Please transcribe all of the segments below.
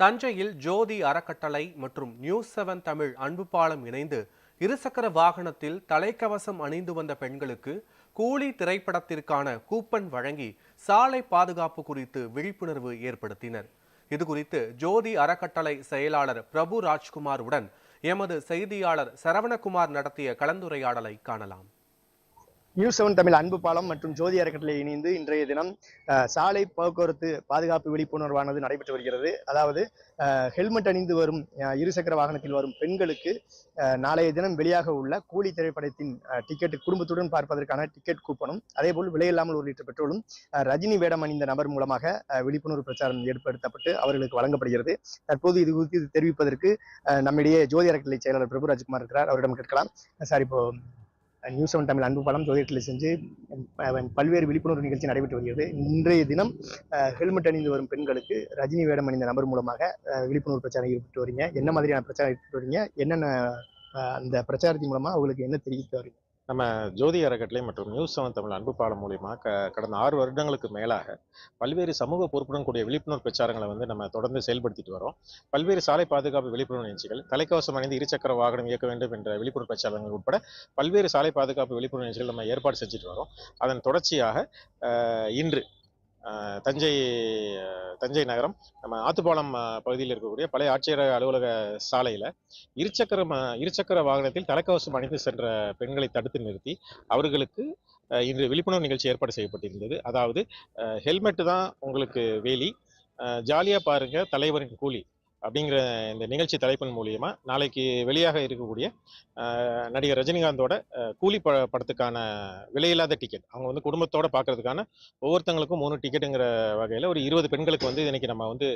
தஞ்சையில் ஜோதி அறக்கட்டளை மற்றும் நியூஸ் செவன் தமிழ் அன்பு பாலம் இணைந்து இருசக்கர வாகனத்தில் தலைக்கவசம் அணிந்து வந்த பெண்களுக்கு கூலி திரைப்படத்திற்கான கூப்பன் வழங்கி சாலை பாதுகாப்பு குறித்து விழிப்புணர்வு ஏற்படுத்தினர். இதுகுறித்து ஜோதி அறக்கட்டளை செயலாளர் பிரபு ராஜ்குமார் உடன் எமது செய்தியாளர் சரவணகுமார் நடத்திய கலந்துரையாடலை காணலாம். நியூஸ் செவன் தமிழ் அன்பு பாலம் மற்றும் ஜோதி அறக்கட்டளை இணைந்து இன்றைய தினம் அஹ், சாலை போக்குவரத்து பாதுகாப்பு விழிப்புணர்வானது நடைபெற்று வருகிறது. அதாவது அஹ், ஹெல்மெட் அணிந்து வரும் இருசக்கர வாகனத்தில் வரும் பெண்களுக்கு நாளைய தினம் வெளியாக உள்ள கூலி திரைப்படத்தின் டிக்கெட் குடும்பத்துடன் பார்ப்பதற்கான டிக்கெட் கூப்பனும் அதேபோல் விலையில்லாமல் ஒரு லிட்டர் பெட்ரோலும் ரஜினி வேடம் அணிந்த நபர் மூலமாக அஹ், விழிப்புணர்வு பிரச்சாரம் ஏற்படுத்தப்பட்டு அவர்களுக்கு வழங்கப்படுகிறது. தற்போது இது குறித்து தெரிவிப்பதற்கு அஹ், நம்மிடையே ஜோதி அறக்கட்டளை செயலாளர் பிரபு ராஜ்குமார் இருக்கிறார். அவரிடம் கேட்கலாம். சார் இப்போ நியூஸ் செவன் தமிழ் அன்பு படம் ஜோதிடத்தில் செஞ்சு பல்வேறு விழிப்புணர்வு நிகழ்ச்சி நடைபெற்று வருகிறது. இன்றைய தினம் ஹெல்மெட் அணிந்து வரும் பெண்களுக்கு ரஜினி வேடம் அணிந்த நபர் மூலமாக விழிப்புணர்வு பிரச்சாரம் ஈடுபட்டு வரீங்க. என்ன மாதிரியான பிரச்சாரம் ஈடுபட்டு வரீங்க? என்னென்ன அந்த பிரச்சாரத்தின் மூலமாக அவங்களுக்கு என்ன தெரிவிக்க வரீங்க நம்ம ஜோதி அறக்கட்டளை மற்றும் நியூஸ் செவன் தமிழ் அன்பு பாலம் மூலிமா க கடந்த ஆறு வருடங்களுக்கு மேலாக பல்வேறு சமூக பொறுப்புடன் கூடிய விழிப்புணர்வு பிரச்சாரங்களை வந்து நம்ம தொடர்ந்து செயல்படுத்திட்டு வரோம். பல்வேறு சாலை பாதுகாப்பு விழிப்புணர்வு நிகழ்ச்சிகள் தலைக்கவசம் அணிந்து இருசக்கர வாகனம் இயக்க வேண்டும் என்ற விழிப்புணர்வு பிரச்சாரங்கள் உட்பட பல்வேறு சாலை பாதுகாப்பு விழிப்புணர்வு நிகழ்ச்சிகள் நம்ம ஏற்பாடு செஞ்சுட்டு வரோம். அதன் தொடர்ச்சியாக இன்று தஞ்சை தஞ்சை நகரம் நம்ம ஆத்துப்பாலம் பகுதியில் இருக்கக்கூடிய பழைய ஆட்சியர் அலுவலக சாலையில் இருசக்கர ம- இருசக்கர வாகனத்தில் தலைக்கவசம் அணிந்து சென்ற பெண்களை தடுத்து நிறுத்தி அவர்களுக்கு இன்று விழிப்புணர்வு நிகழ்ச்சி ஏற்பாடு செய்யப்பட்டிருந்தது. அதாவது ஹெல்மெட்டு தான் உங்களுக்கு வேலி. ஜாலியாக பாருங்கள் தலைவரின் கூலி. அப்படிங்கிற இந்த நிகழ்ச்சி தலைப்பின் மூலியமா நாளைக்கு வெளியாக இருக்கக்கூடிய நடிகர் ரஜினிகாந்தோட கூலி ப படத்துக்கான விலையில்லாத டிக்கெட் அவங்க வந்து குடும்பத்தோட பார்க்கறதுக்கான ஒவ்வொருத்தங்களுக்கும் மூணு டிக்கெட்டுங்கிற வகையில் ஒரு இருபது பெண்களுக்கு வந்து இன்னைக்கு நம்ம வந்து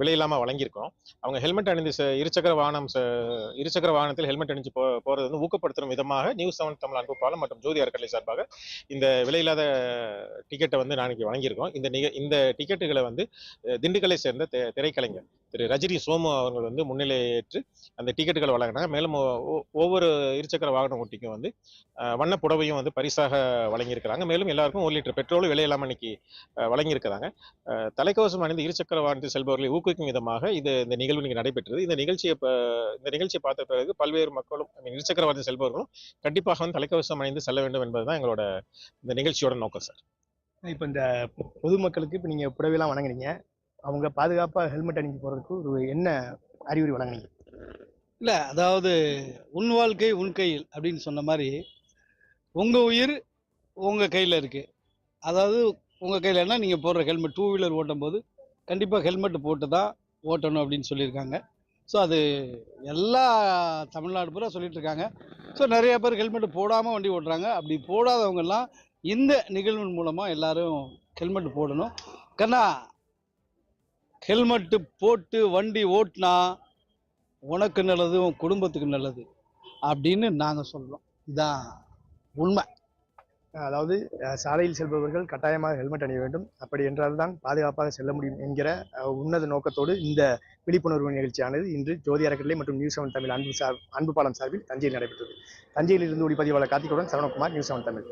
விலையில்லாமல் வழங்கியிருக்கோம் அவங்க ஹெல்மெட் அணிந்து இருசக்கர வாகனம் இருசக்கர வாகனத்தில் ஹெல்மெட் அணிஞ்சு போ போகிறது வந்து ஊக்கப்படுத்தும் விதமாக நியூஸ் செவன் தமிழ் அன்பு பாலம் மற்றும் ஜோதி அறக்கட்டளை சார்பாக இந்த விலையில்லாத டிக்கெட்டை வந்து நாளைக்கு வழங்கியிருக்கோம். இந்த நிக இந்த டிக்கெட்டுகளை வந்து திண்டுக்கலை சேர்ந்த திரைக்கலைஞர் திரு ரஜினி சோமு அவர்கள் வந்து முன்னிலையேற்று அந்த டிக்கெட்டுகளை வழங்கினாங்க. மேலும் ஒ- ஒவ்வொரு இருசக்கர வாகன ஓட்டிக்கும் வந்து வண்ண புடவையும் வந்து பரிசாக வழங்கியிருக்கிறாங்க. மேலும் எல்லாருக்கும் ஒரு லிட்டர் பெட்ரோல் விலையில்லாமல் இன்னைக்கு வழங்கியிருக்கிறாங்க. தலைக்கவசம் அணிந்து இருசக்கர வாகனத்தில் செல்பவர்களை ஊக்குவிக்கும் விதமாக இது இந்த நிகழ்வு இன்றைக்கி நடைபெற்றது. இந்த நிகழ்ச்சியை இந்த நிகழ்ச்சியை பார்த்த பிறகு பல்வேறு மக்களும் இருசக்கர வாகனத்தில் செல்பவர்களும் கண்டிப்பாக வந்து தலைக்கவசம் அணிந்து செல்ல வேண்டும் என்பது தான் எங்களோட இந்த நிகழ்ச்சியோட நோக்கம் சார். இப்போ இந்த பொதுமக்களுக்கு இப்போ நீங்கள் புடவைலாம் வணங்குறீங்க அவங்க பாதுகாப்பாக ஹெல்மெட் அணிஞ்சு போகிறதுக்கு ஒரு என்ன அறிவுரை வழங்கினீங்க? இல்லை அதாவது உன் வாழ்க்கை உன் கையில் அப்படின்னு சொன்ன மாதிரி உங்கள் உயிர் உங்கள் கையில் இருக்குது அதாவது உங்கள் கையில் என்ன? நீங்கள் போடுற ஹெல்மெட் டூ வீலர் ஓட்டும் போது கண்டிப்பாக ஹெல்மெட் போட்டு தான் ஓட்டணும் அப்படின்னு சொல்லியிருக்காங்க. ஸோ அது எல்லா தமிழ்நாடு பூரா சொல்லிகிட்ருக்காங்க ஸோ நிறைய பேர் ஹெல்மெட் போடாமல் வண்டி ஓட்டுறாங்க. அப்படி போடாதவங்கெல்லாம் இந்த நிகழ்வின் மூலமாக எல்லோரும் ஹெல்மெட் போடணும். கண்ணா ஹெல்மெட்டு போட்டு வண்டி ஓட்டினா உனக்கு நல்லது உன் குடும்பத்துக்கு நல்லது அப்படின்னு நாங்கள் சொல்கிறோம் இதான் உண்மை. அதாவது சாலையில் செல்பவர்கள் கட்டாயமாக ஹெல்மெட் அணிய வேண்டும். அப்படி என்றால்தான் பாதுகாப்பாக செல்ல முடியும் என்கிற உன்னத நோக்கத்தோடு இந்த விழிப்புணர்வு நிகழ்ச்சியானது இன்று ஜோதி அறக்கட்டளை மற்றும் நியூஸ் செவன் தமிழ் அன்பு சார் அன்பு பாலம் சார்பில் தஞ்சையில் நடைபெற்றது. தஞ்சையில் இருந்து ஒளிப்பதிவாளர் கார்த்திகுடன் சரவணகுமார் நியூஸ் செவன் தமிழ்.